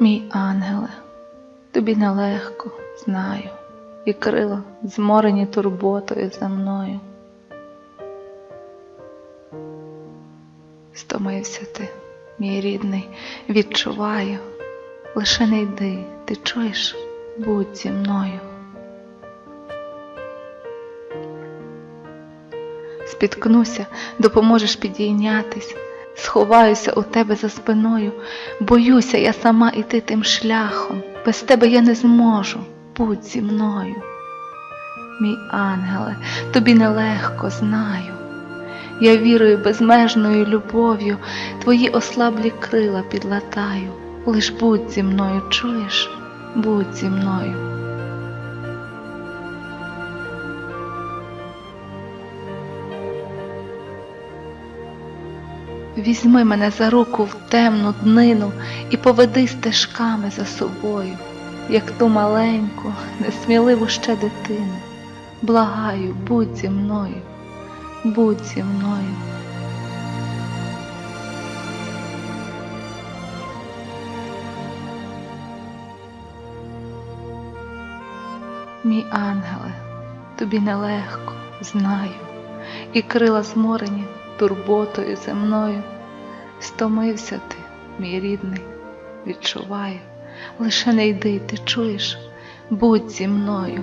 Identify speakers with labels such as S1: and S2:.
S1: Мій ангеле, тобі нелегко, знаю, і крила зморені турботою за мною. Стомився ти, мій рідний, відчуваю, лише не йди, ти чуєш, будь зі мною. Спіткнуся, допоможеш підійнятись, сховаюся у тебе за спиною, боюся я сама іти тим шляхом, без тебе я не зможу, будь зі мною. Мій ангеле, тобі нелегко знаю. Я вірою безмежною любов'ю, твої ослаблі крила підлатаю. Лиш будь зі мною, чуєш, будь зі мною. Візьми мене за руку в темну днину і поведи стежками за собою, як ту маленьку, несміливу ще дитину. Благаю, будь зі мною, будь зі мною. Мій ангеле, тобі нелегко, знаю, і крила зморені турботою земною. Стомився ти, мій рідний, відчуваю, лише не йди, ти чуєш, будь зі мною.